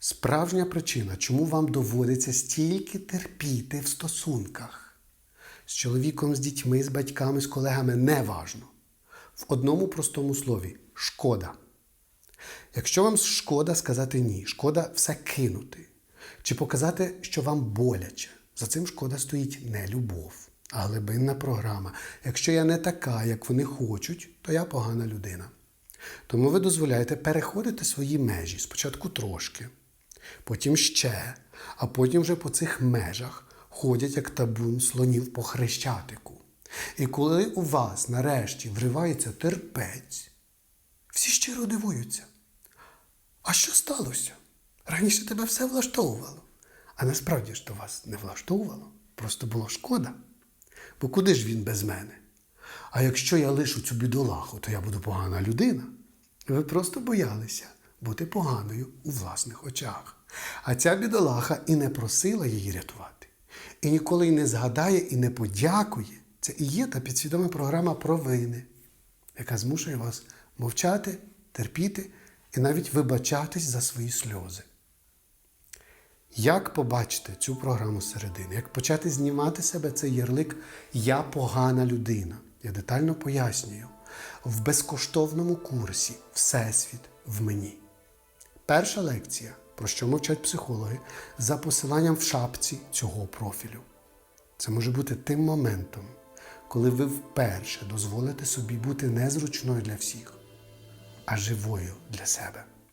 Справжня причина, чому вам доводиться стільки терпіти в стосунках з чоловіком, з дітьми, з батьками, з колегами, неважно. В одному простому слові шкода. Якщо вам шкода сказати ні, шкода все кинути, чи показати, що вам боляче, за цим шкода стоїть не любов, а глибинна програма. Якщо я не така, як вони хочуть, то я погана людина. Тому ви дозволяєте переходити свої межі спочатку трошки, потім ще, а потім вже по цих межах ходять як табун слонів по хрещатику. І коли у вас нарешті вривається терпець, всі щиро дивуються. А що сталося? Раніше тебе все влаштовувало. А насправді ж то вас не влаштовувало, просто було шкода. Бо куди ж він без мене? А якщо я лишу цю бідолаху, то я буду погана людина. Ви просто боялися бути поганою у власних очах. А ця бідолаха і не просила її рятувати. І ніколи й не згадає і не подякує. Це і є та підсвідома програма провини, яка змушує вас мовчати, терпіти і навіть вибачатись за свої сльози. Як побачити цю програму зсередини? Як почати знімати себе цей ярлик Я погана людина? Я детально пояснюю в безкоштовному курсі Всесвіт в мені. Перша лекція, про що мовчать психологи, за посиланням в шапці цього профілю. Це може бути тим моментом, коли ви вперше дозволите собі бути незручною для всіх, а живою для себе.